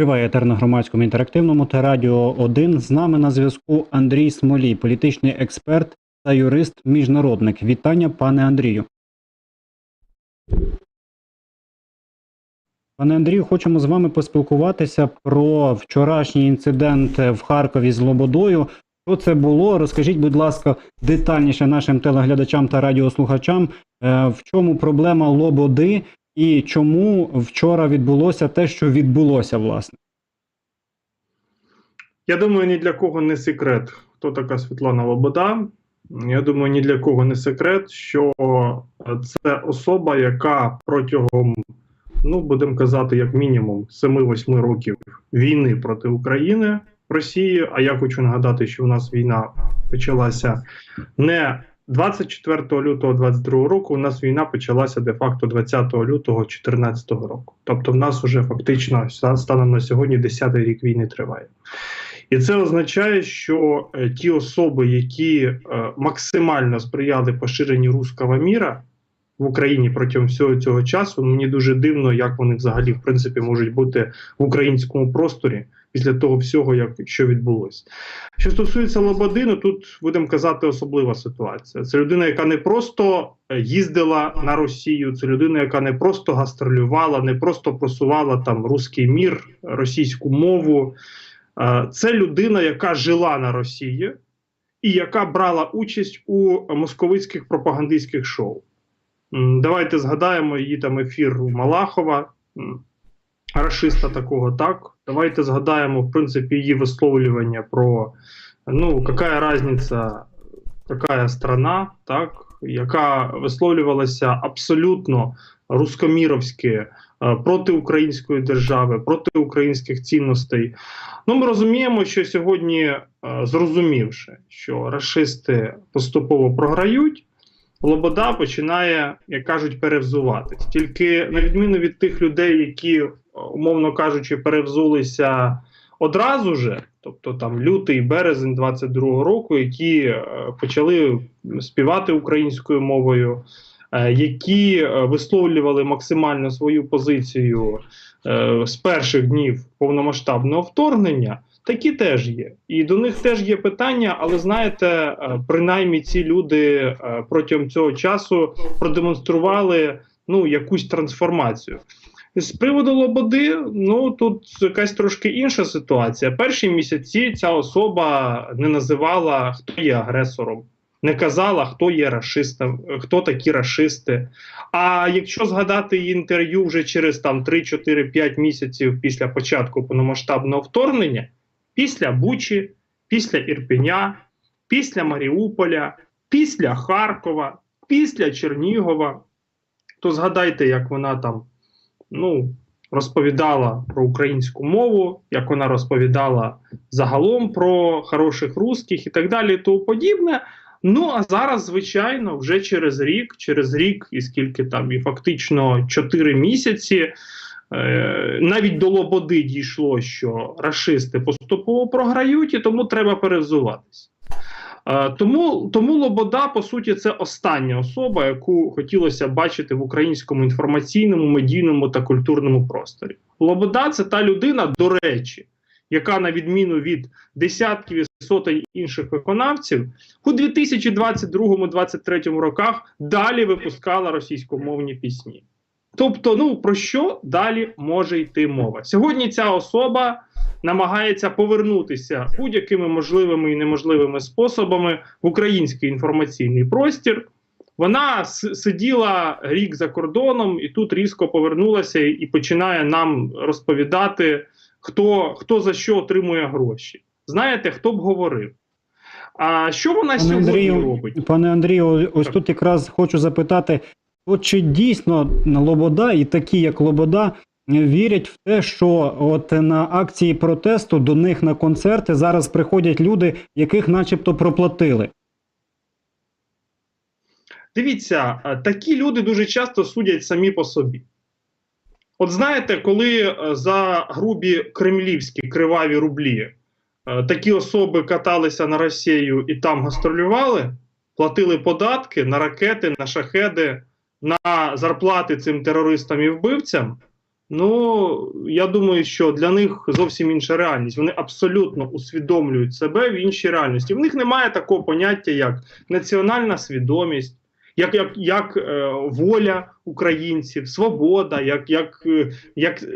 Триває етер на громадському інтерактивному та радіо 1. З нами на зв'язку Андрій Смолій, політичний експерт та юрист-міжнародник. Вітання, пане Андрію. Пане Андрію, хочемо з вами поспілкуватися про вчорашній інцидент в Харкові з Лободою. Що це було? Розкажіть, будь ласка, детальніше нашим телеглядачам та радіослухачам, е, в чому проблема Лободи і чому вчора відбулося те, що відбулося, власне. Я думаю, ні для кого не секрет, хто така Світлана Лобода. Я думаю, ні для кого не секрет, що це особа, яка протягом, ну будемо казати, як мінімум 7-8 років війни проти України Росії. А я хочу нагадати, що у нас війна почалася не 24 лютого 22 року. У нас війна почалася де-факто 20 лютого 2014 року. Тобто, в нас уже фактично станом на сьогодні 10-й рік війни триває. І це означає, що е, ті особи, які е, максимально сприяли поширенню руського міра в Україні протягом всього цього часу, мені дуже дивно, як вони взагалі в принципі можуть бути в українському просторі після того всього, як що відбулося. Що стосується Лободину, тут будемо казати особлива ситуація. Це людина, яка не просто їздила на Росію, це людина, яка не просто гастролювала, не просто просувала там руський мір, російську мову. Е, Це людина, яка жила на Росії і яка брала участь у московицьких пропагандистських шоу. Давайте згадаємо її там ефір у Малахова, м, рашиста такого, так. Давайте згадаємо, в принципі, її висловлювання про ну, яка різниця, яка страна, так, яка висловлювалася абсолютно рускоміровськи е, проти української держави, проти українських цінностей. Ну, ми розуміємо, що сьогодні, е, зрозумівши, що расисти поступово програють, Лобода починає, як кажуть, перевзуватись. Тільки на відміну від тих людей, які, е, умовно кажучи, перевзулися одразу же, тобто там лютий, березень 22-го року, які е, почали співати українською мовою, е, які висловлювали максимально свою позицію з перших днів повномасштабного вторгнення. Такі теж є, і до них теж є питання, але знаєте, е, принаймні ці люди е, протягом цього часу продемонстрували ну якусь трансформацію. З приводу Лободи, ну тут якась трошки інша ситуація. Перші місяці ця особа не називала, хто є агресором, не казала, хто є расистом, хто такі расисти. А якщо згадати її інтерв'ю вже через там 3-4-5 місяців після початку повномасштабного вторгнення, після Бучі, після Ірпеня, після Маріуполя, після Харкова, після Чернігова, то згадайте, як вона там ну, розповідала про українську мову, як вона розповідала загалом про хороших русських і так далі, і подібне. Ну а зараз, звичайно, вже через рік, через рік, і скільки там, і фактично 4 місяці. Е, навіть до Лободи дійшло, що рашисти поступово програють, і тому треба перевзуватися. Е, тому, тому Лобода, по суті, це остання особа, яку хотілося бачити в українському інформаційному, медійному та культурному просторі. Лобода це та людина, до речі, яка, на відміну від десятків і сотень інших виконавців, у 2022-2023 роках далі випускала російськомовні пісні. Тобто, ну про що далі може йти мова? Сьогодні ця особа намагається повернутися будь-якими можливими і неможливими способами в український інформаційний простір. Вона сиділа рік за кордоном і тут різко повернулася і починає нам розповідати, хто, хто за що отримує гроші. Знаєте, хто б говорив? А що вона Пане сьогодні Андрію, робить? Пане Андрію, ось тут якраз хочу запитати: от чи дійсно Лобода і такі, як Лобода, вірять в те, що от на акції протесту до них на концерти зараз приходять люди, яких начебто проплатили? Дивіться, такі люди дуже часто судять самі по собі. От знаєте, коли е, за грубі кремлівські криваві рублі е, такі особи каталися на Росію і там гастролювали, платили податки на ракети, на шахеди, на зарплати цим терористам і вбивцям, Ну, я думаю, що для них зовсім інша реальність. Вони абсолютно усвідомлюють себе в іншій реальності. В них немає такого поняття, як національна свідомість, як, як, як е, воля українців, свобода, як, як, е, як е,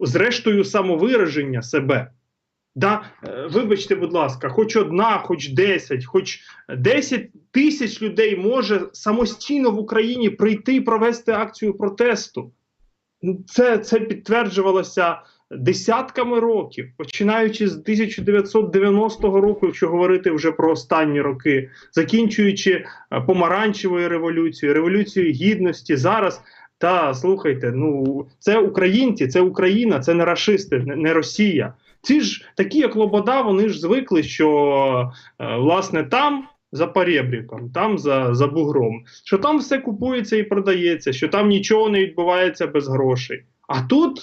зрештою самовираження себе. Да, е, вибачте, будь ласка, хоч одна, хоч 10, хоч 10 тисяч людей може самостійно в Україні прийти і провести акцію протесту. Ну, Це, це підтверджувалося десятками років, починаючи з 1990 року, якщо говорити вже про останні роки, закінчуючи е, помаранчевою революцією, революцією гідності. Зараз та слухайте, ну це українці, це Україна, це не рашисти, не Росія. Ці ж такі, як Лобода, вони ж звикли, що е, власне там. За перебріком, там за, за бугром, що там все купується і продається, що там нічого не відбувається без грошей. А тут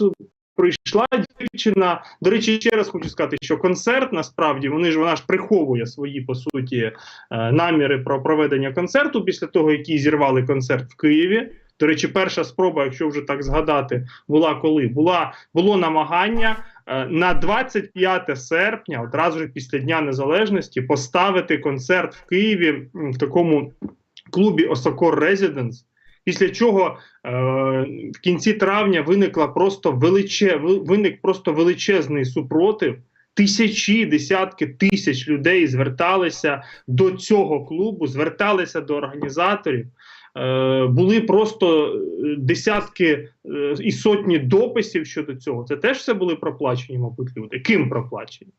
прийшла дівчина. До речі, ще раз хочу сказати, що концерт насправді вони ж вона ж приховує свої по суті е, наміри про проведення концерту після того, які зірвали концерт в Києві. До речі, перша спроба, якщо вже так згадати, була коли була було намагання е, на 25 серпня, одразу ж після Дня Незалежності, поставити концерт в Києві в такому клубі Осокор Резиденс. Після чого е, в кінці травня виникла просто величе, виник просто величезний супротив. Тисячі, десятки тисяч людей зверталися до цього клубу, зверталися до організаторів. Е, були просто е, десятки е, і сотні дописів щодо цього. Це теж все були проплачені, мабуть, люди. Ким проплачені?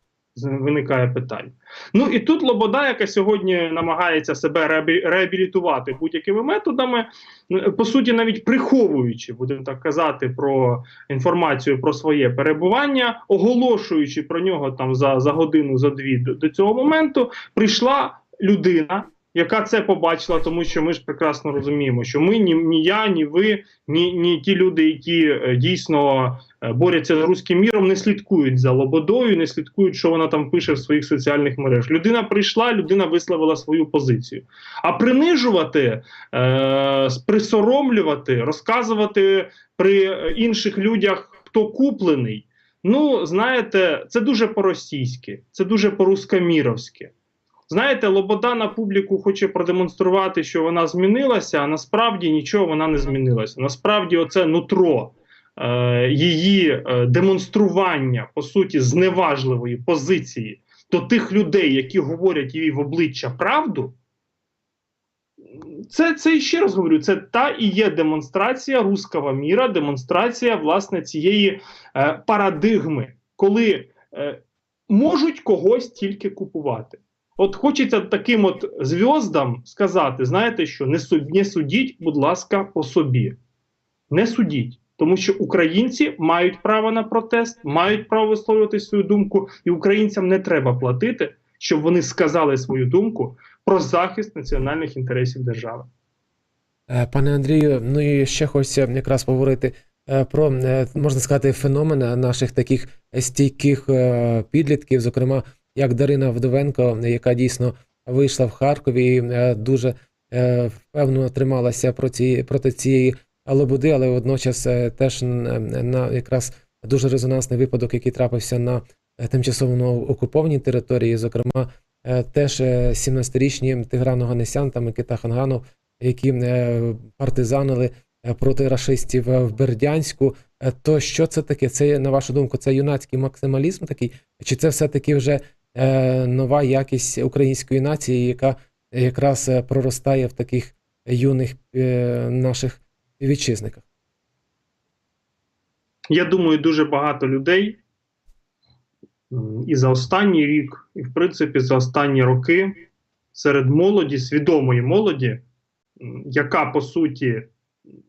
Виникає питання. Ну і тут Лобода, яка сьогодні намагається себе реабі- реабілітувати будь-якими методами, по суті, навіть приховуючи, будемо так казати, про інформацію про своє перебування, оголошуючи про нього там за, за годину, за дві до, до цього моменту, прийшла людина. Яка це побачила, тому що ми ж прекрасно розуміємо, що ми ні, ні я, ні ви, ні, ні ті люди, які е, дійсно е, борються з руським міром, не слідкують за Лободою, не слідкують, що вона там пише в своїх соціальних мережах. Людина прийшла, людина висловила свою позицію. А принижувати, е, присоромлювати, розказувати при е, інших людях, хто куплений. Ну, знаєте, це дуже по-російськи, це дуже по-рускоміровськи. Знаєте, Лобода на публіку хоче продемонструвати, що вона змінилася, а насправді нічого вона не змінилася. Насправді, оце нутро е, її е, демонстрування, по суті, зневажливої позиції до тих людей, які говорять їй в обличчя правду. Це, це ще раз говорю, це та і є демонстрація руского міра, демонстрація власне цієї е, парадигми, коли е, можуть когось тільки купувати. От хочеться таким от зв'яздам сказати: знаєте що, не, суд, судіть, будь ласка, по собі. Не судіть. Тому що українці мають право на протест, мають право висловлювати свою думку, і українцям не треба платити, щоб вони сказали свою думку про захист національних інтересів держави. Е, Пане Андрію, ну і ще хочеться якраз поговорити е, про, е, можна сказати, феномен наших таких стійких підлітків, зокрема, як Дарина Вдовенко, яка дійсно вийшла в Харкові і е, дуже е, впевнено трималася проти, проти цієї лободи, але водночас е, теж на, якраз дуже резонансний випадок, який трапився на тимчасово окупованій території, зокрема, теж е, 17-річні Тигран Оганесян та Микита Ханганов, які партизанили проти рашистів е, в Бердянську. То що це таке? Це, на вашу думку, це юнацький максималізм такий? Чи це все-таки вже нова якість української нації, яка якраз е, проростає в таких юних е, наших вітчизниках? Я думаю, дуже багато людей і за останній рік, і в принципі за останні роки серед молоді, свідомої молоді, яка по суті,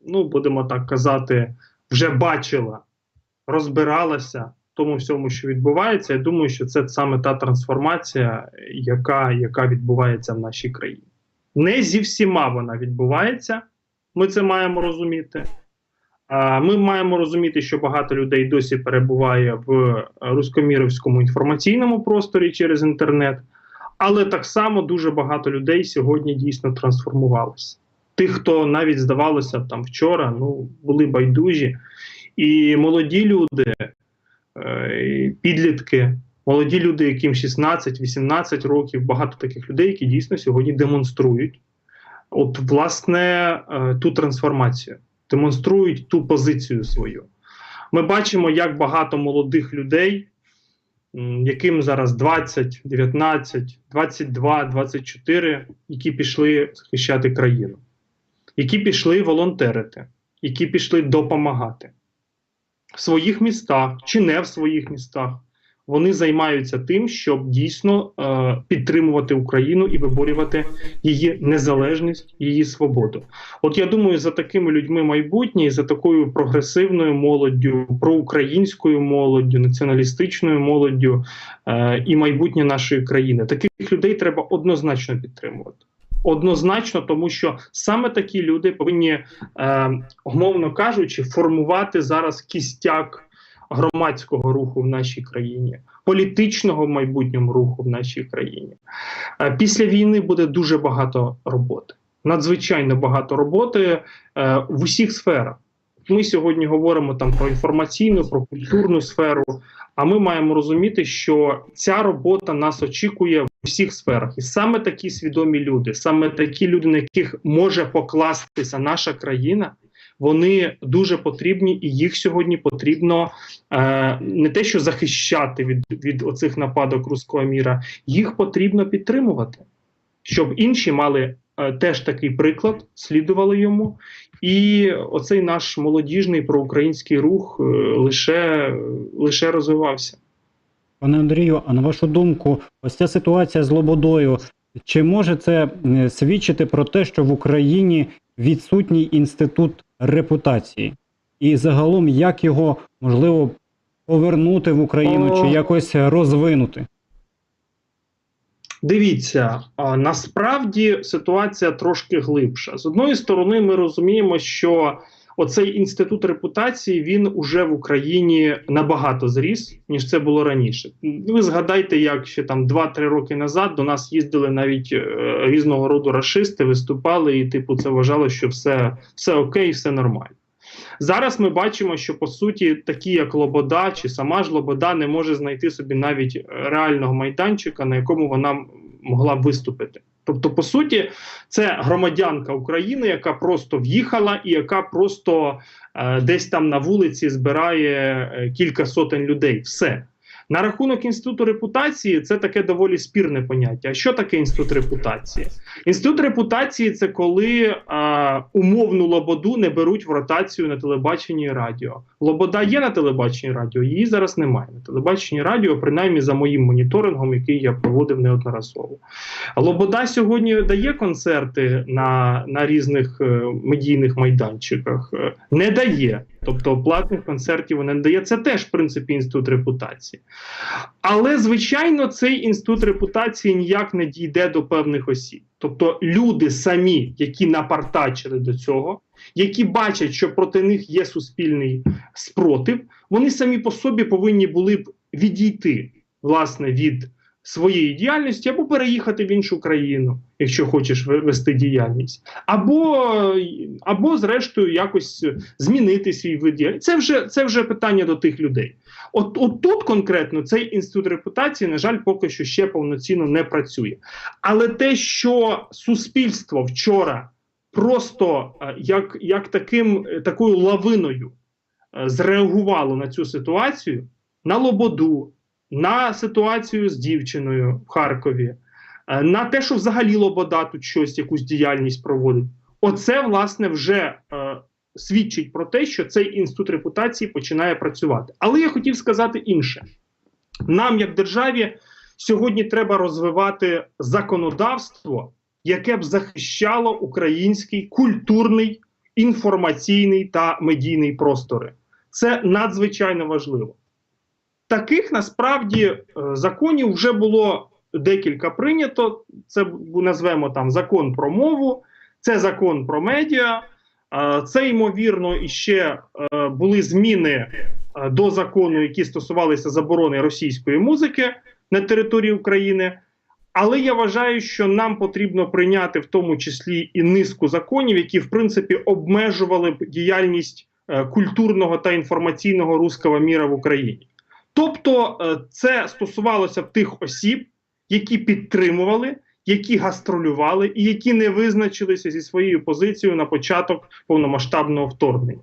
ну будемо так казати, вже бачила, розбиралася тому всьому, що відбувається. Я думаю, що це саме та трансформація, яка, яка відбувається в нашій країні. Не зі всіма вона відбувається. Ми це маємо розуміти. Ми маємо розуміти, що багато людей досі перебуває в рускоміровському інформаційному просторі через інтернет, але так само дуже багато людей сьогодні дійсно трансформувалися. Тих, хто навіть здавалося там вчора, ну були байдужі І молоді люди, підлітки, молоді люди, яким 16-18 років, багато таких людей, які дійсно сьогодні демонструють от, власне, е, ту трансформацію, демонструють ту позицію свою. Ми бачимо, як багато молодих людей, яким зараз 20, 19, 22, 24, які пішли захищати країну, які пішли волонтерити, які пішли допомагати в своїх містах чи не в своїх містах. Вони займаються тим, щоб дійсно е, підтримувати Україну і виборювати її незалежність, її свободу. От я думаю, за такими людьми майбутнє, і за такою прогресивною молоддю, проукраїнською молоддю, націоналістичною молоддю е, і майбутнє нашої країни. Таких людей треба однозначно підтримувати. Однозначно, тому що саме такі люди повинні, е, умовно кажучи, формувати зараз кістяк громадського руху в нашій країні, політичного в майбутньому руху в нашій країні. Е, Після війни буде дуже багато роботи, надзвичайно багато роботи е, в усіх сферах. Ми сьогодні говоримо там про інформаційну, про культурну сферу. А ми маємо розуміти, що ця робота нас очікує усіх сферах, і саме такі свідомі люди, саме такі люди, на яких може покластися наша країна, вони дуже потрібні, і їх сьогодні потрібно е, не те, що захищати від, від оцих нападок руського міра, їх потрібно підтримувати, щоб інші мали е, теж такий приклад, слідували йому. І оцей наш молодіжний проукраїнський рух е, лише, лише розвивався. Пане Андрію, а на вашу думку, ось ця ситуація з Лободою, чи може це е, свідчити про те, що в Україні відсутній інститут репутації? І загалом, як його можливо повернути в Україну чи якось розвинути? Дивіться, насправді ситуація трошки глибша. З одної сторони, ми розуміємо, що оцей інститут репутації він уже в Україні набагато зріс, ніж це було раніше. Ви згадайте, як ще там 2-3 роки назад до нас їздили навіть е, різного роду рашисти, виступали, і типу це вважало, що все, все окей, все нормально. Зараз ми бачимо, що по суті такі, як Лобода чи сама ж Лобода, не може знайти собі навіть реального майданчика, на якому вона могла б виступити. Тобто, по суті, це громадянка України, яка просто в'їхала і яка просто е, десь там на вулиці збирає е, кілька сотень людей. Все. На рахунок інституту репутації це таке доволі спірне поняття. Що таке інститут репутації? Інститут репутації це коли а, умовну лободу не беруть в ротацію на телебаченні і радіо. Лобода є на телебаченні і радіо, її зараз немає. На телебаченні і радіо, принаймні за моїм моніторингом, який я проводив неодноразово. Лобода сьогодні дає концерти на, на різних е, медійних майданчиках. Е, Не дає. Тобто платних концертів вона не дає. Це теж, в принципі, інститут репутації. Але, звичайно, цей інститут репутації ніяк не дійде до певних осіб. Тобто люди самі, які напартачили до цього, які бачать, що проти них є суспільний спротив, вони самі по собі повинні були б відійти власне від своєї діяльності або переїхати в іншу країну, якщо хочеш ве- вести діяльність, або, або зрештою якось змінити свій вид діяльності. Це вже це вже питання до тих людей. От, от тут конкретно цей інститут репутації, на жаль, поки що ще повноцінно не працює. Але те, що суспільство вчора просто е, як, як таким, е, такою лавиною е, зреагувало на цю ситуацію, на Лободу, на ситуацію з дівчиною в Харкові, е, на те, що взагалі Лобода тут щось, якусь діяльність проводить. Оце, власне, вже е, свідчить про те, що цей інститут репутації починає працювати. Але я хотів сказати інше: нам, як державі, сьогодні треба розвивати законодавство, яке б захищало український культурний, інформаційний та медійний простори. Це надзвичайно важливо. Таких насправді е, законів вже було декілька прийнято. Це назвемо там закон про мову, це закон про медіа. е, Це ймовірно іще е, були зміни до закону, які стосувалися заборони російської музики на території України. Але я вважаю, що нам потрібно прийняти в тому числі і низку законів, які в принципі обмежували б діяльність культурного та інформаційного руского міра в Україні. Тобто, е, це стосувалося тих осіб, які підтримували, які гастролювали і які не визначилися зі своєю позицією на початок повномасштабного вторгнення.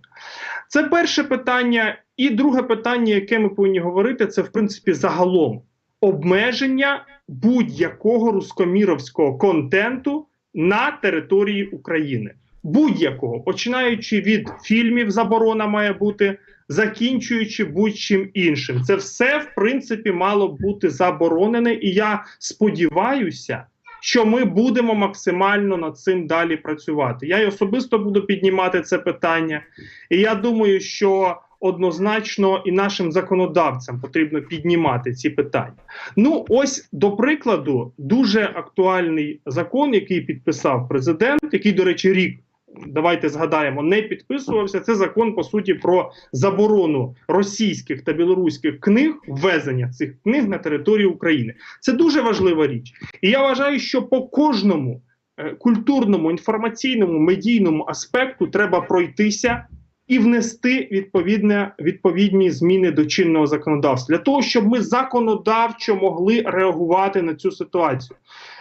Це перше питання. І друге питання, яке ми повинні говорити, це в принципі загалом обмеження будь-якого рускоміровського контенту на території України. Будь-якого, починаючи від фільмів, заборона має бути, закінчуючи будь-чим іншим. Це все, в принципі, мало бути заборонене, і я сподіваюся, що ми будемо максимально над цим далі працювати. Я й особисто буду піднімати це питання, і я думаю, що однозначно і нашим законодавцям потрібно піднімати ці питання. Ну, ось до прикладу, дуже актуальний закон, який підписав президент, який, до речі, рік. Давайте згадаємо, не підписувався. Це закон по суті про заборону російських та білоруських книг, ввезення цих книг на територію України. Це дуже важлива річ. І я вважаю, що по кожному е, культурному, інформаційному, медійному аспекту треба пройтися і внести відповідне, відповідні зміни до чинного законодавства для того, щоб ми законодавчо могли реагувати на цю ситуацію.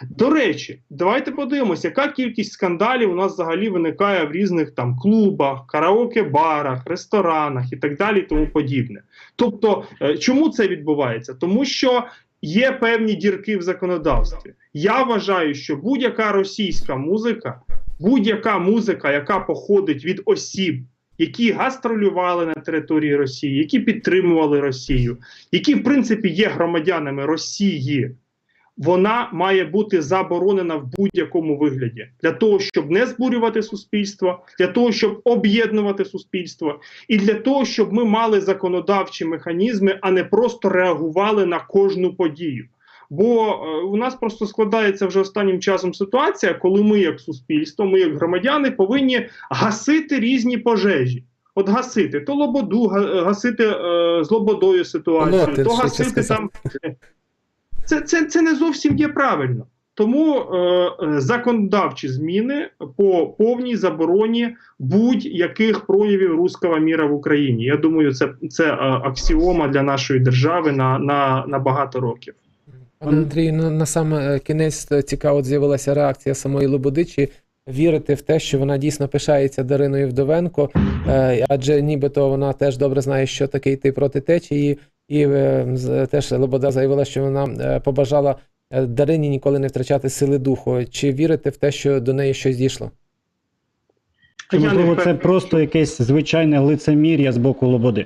До речі, давайте подивимося, яка кількість скандалів у нас взагалі виникає в різних там клубах, караоке-барах, ресторанах і так далі, тому подібне. Тобто, е, чому це відбувається? Тому що є певні дірки в законодавстві. Я вважаю, що будь-яка російська музика, будь-яка музика, яка походить від осіб, які гастролювали на території Росії, які підтримували Росію, які в принципі є громадянами Росії, вона має бути заборонена в будь-якому вигляді для того, щоб не збурювати суспільство, для того, щоб об'єднувати суспільство, і для того, щоб ми мали законодавчі механізми, а не просто реагували на кожну подію. Бо е, у нас просто складається вже останнім часом ситуація, коли ми, як суспільство, ми як громадяни, повинні гасити різні пожежі. От гасити то лободу, гасити е, з лободою ситуацію, Палати, то гасити там. Це, це, це не зовсім є правильно. Тому е, е, законодавчі зміни по повній забороні будь-яких проявів руського міра в Україні. Я думаю, це, це е, аксіома для нашої держави на, на, на багато років. Пане Андрію, ну, на саме кінець е, цікаво з'явилася реакція самої Лободи. Чи вірити в те, що вона дійсно пишається Дариною Вдовенко, е, адже нібито вона теж добре знає, що таке йти проти течії, і е, теж Лобода заявила, що вона е, побажала е, Дарині ніколи не втрачати сили духу. Чи вірите в те, що до неї щось дійшло? Чи можливо це просто якесь звичайне лицемір'я з боку Лободи?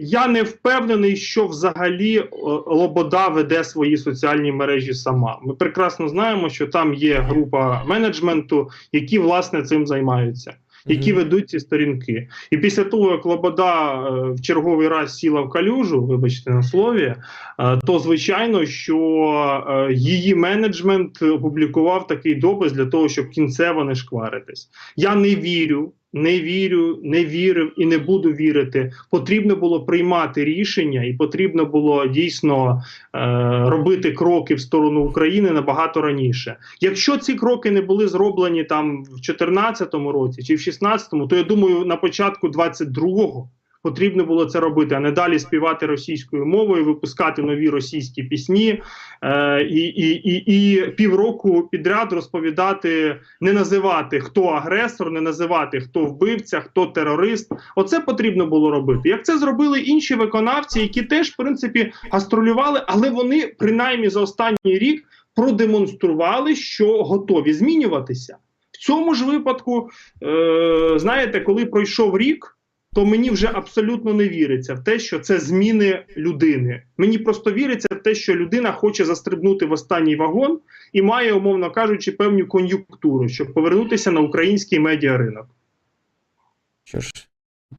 Я не впевнений, що взагалі е, Лобода веде свої соціальні мережі сама. Ми прекрасно знаємо, що там є група менеджменту, які власне цим займаються, які ведуть ці сторінки. І після того, як Лобода е, в черговий раз сіла в калюжу, вибачте на слові, е, то звичайно, що її менеджмент опублікував такий допис для того, щоб кінцево не шкваритись. Я не вірю. Не вірю, не вірив і не буду вірити. Потрібно було приймати рішення, і потрібно було дійсно е, робити кроки в сторону України набагато раніше. Якщо ці кроки не були зроблені там в 2014 році чи в 2016, то я думаю, на початку 22-го потрібно було це робити, а не далі співати російською мовою, випускати нові російські пісні е, і, і, і, і півроку підряд розповідати, не називати хто агресор, не називати хто вбивця, хто терорист. Оце потрібно було робити. Як це зробили інші виконавці, які теж в принципі гастролювали, але вони принаймні за останній рік продемонстрували, що готові змінюватися. В цьому ж випадку, е, знаєте, коли пройшов рік. То мені вже абсолютно не віриться в те, що це зміни людини. Мені просто віриться в те, що людина хоче застрибнути в останній вагон і має, умовно кажучи, певну кон'юнктуру, щоб повернутися на український медіаринок. Що ж,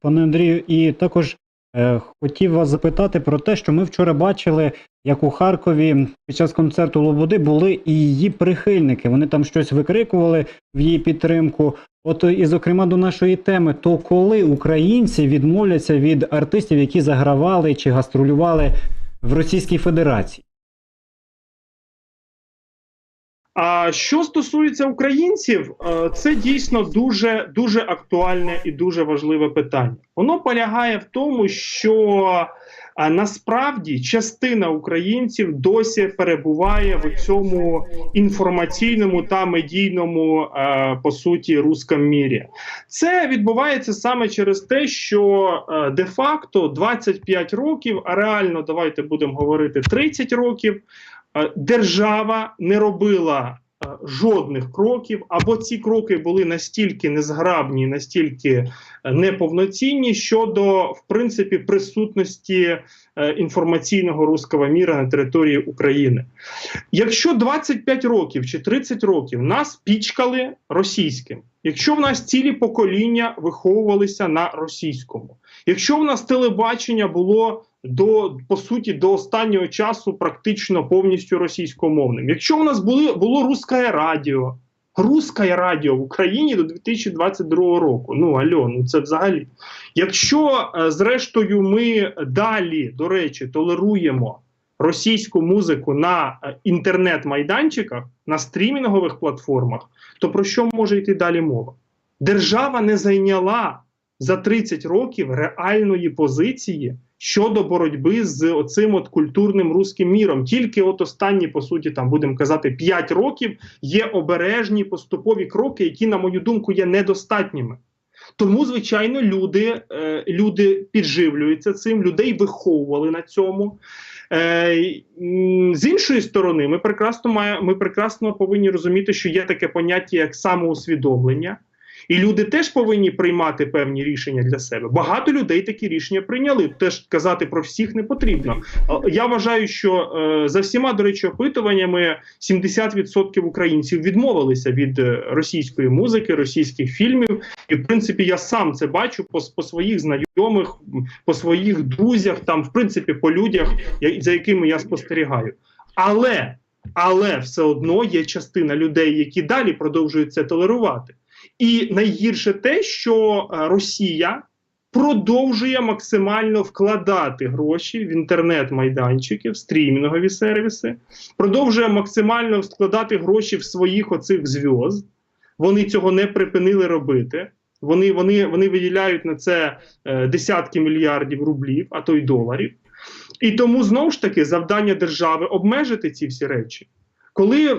Пане Андрію, і також е, хотів вас запитати про те, що ми вчора бачили, як у Харкові під час концерту Лободи були і її прихильники. Вони там щось викрикували в її підтримку. От і зокрема до нашої теми, то коли українці відмовляться від артистів, які загравали чи гастролювали в Російській Федерації? А що стосується українців, е, це дійсно дуже дуже актуальне і дуже важливе питання. Воно полягає в тому, що а насправді частина українців досі перебуває в цьому інформаційному та медійному е, по суті руском мірі. Це відбувається саме через те, що е, де-факто 25 років, а реально давайте будемо говорити 30 років. е, Держава не робила жодних кроків, або ці кроки були настільки незграбні, настільки е, неповноцінні щодо в принципі присутності е, інформаційного руського міра на території України. Якщо 25 років чи 30 років нас пічкали російським, якщо в нас цілі покоління виховувалися на російському, якщо в нас телебачення було до по суті до останнього часу практично повністю російськомовним, якщо в нас були було русське радіо. Русське радіо в Україні до 2022 року. Ну альо, ну це взагалі. Якщо е, зрештою ми далі, до речі, толеруємо російську музику на е, інтернет-майданчиках, на стрімінгових платформах, то про що може йти далі мова? Держава не зайняла за 30 років реальної позиції щодо боротьби з оцим от культурним руським міром. Тільки от останні, по суті, там будемо казати, 5 років є обережні поступові кроки, які, на мою думку, є недостатніми. Тому, звичайно, люди, е, люди підживлюються цим, людей виховували на цьому. Е, з іншої сторони, ми прекрасно має, ми прекрасно повинні розуміти, що є таке поняття як самоусвідомлення. І люди теж повинні приймати певні рішення для себе. Багато людей такі рішення прийняли. Теж казати про всіх не потрібно. Я вважаю, що е, за всіма, до речі, опитуваннями 70% українців відмовилися від е, російської музики, російських фільмів. І в принципі, я сам це бачу по, по своїх знайомих, по своїх друзях, там, в принципі, по людях, за якими я спостерігаю. Але, але все одно є частина людей, які далі продовжують це толерувати. І найгірше те, що е, Росія продовжує максимально вкладати гроші в інтернет-майданчики, в стрімінгові сервіси, продовжує максимально вкладати гроші в своїх оцих зв'язд. Вони цього не припинили робити. Вони, вони, вони виділяють на це е, десятки мільярдів рублів, а то й доларів. І тому знову ж таки завдання держави обмежити ці всі речі. Коли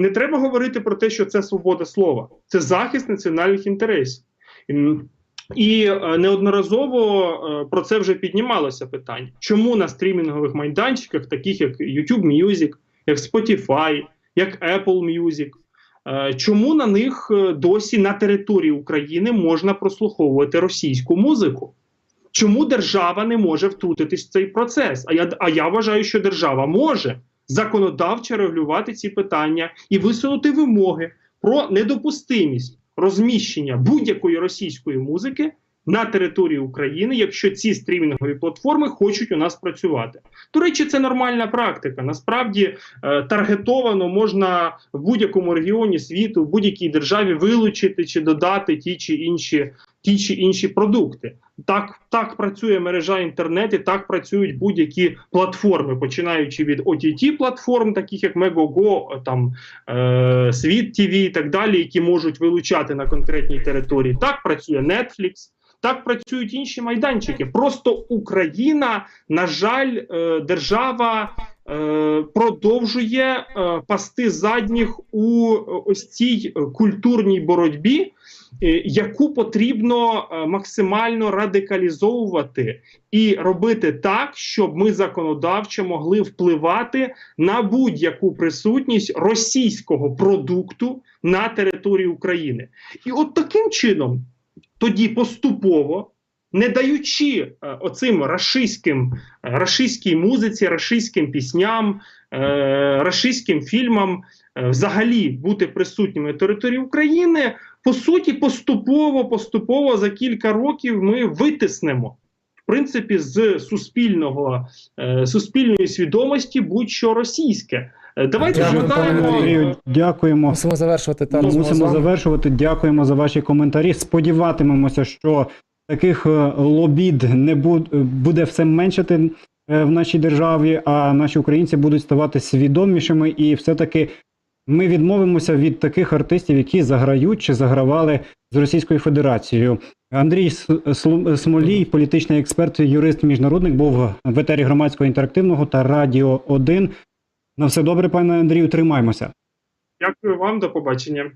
не треба говорити про те, що це свобода слова, це захист національних інтересів. І е, неодноразово е, про це вже піднімалося питання. Чому на стрімінгових майданчиках, таких як YouTube Music, як Spotify, як Apple Music, е, чому на них досі на території України можна прослуховувати російську музику? Чому держава не може втрутитись в цей процес? А я, а я вважаю, що держава може законодавчо регулювати ці питання і висунути вимоги про недопустимість розміщення будь-якої російської музики на території України, якщо ці стрімінгові платформи хочуть у нас працювати. До речі, це нормальна практика. Насправді е, таргетовано можна в будь-якому регіоні світу, в будь-якій державі вилучити чи додати ті чи інші. Ті чи інші продукти так так працює мережа інтернет, і так працюють будь-які платформи, починаючи від OTT платформ, таких як Megogo, там е, Світ ТВ і так далі, які можуть вилучати на конкретній території. Так працює Netflix, так працюють інші майданчики. Просто Україна, на жаль, е, держава. е, Продовжує е, пасти задніх у е, ось цій е, культурній боротьбі, е, яку потрібно е, максимально радикалізовувати і робити так, щоб ми законодавчо могли впливати на будь-яку присутність російського продукту на території України. І от таким чином, тоді поступово, не даючи е, оцим рашистським, е, рашистській музиці, рашистським пісням, е, рашистським фільмам е, взагалі бути присутніми на території України, по суті, поступово, поступово за кілька років ми витиснемо. В принципі, з суспільного е, суспільної свідомості будь-що російське. Е, Давайте Дякую, згадаємо. Андрію, дякуємо. Мусимо завершувати та Ну, розмову Мусимо завершувати. Дякуємо за ваші коментарі. Сподіватимемося, що таких е, лобід не буде все меншати в нашій державі, а наші українці будуть ставати свідомішими і все-таки ми відмовимося від таких артистів, які заграють чи загравали з Російською Федерацією. Андрій Смолій, політичний експерт, юрист, міжнародник, був в етері громадського інтерактивного та Радіо 1. На все добре, пане Андрію, тримаймося. Дякую вам, до побачення.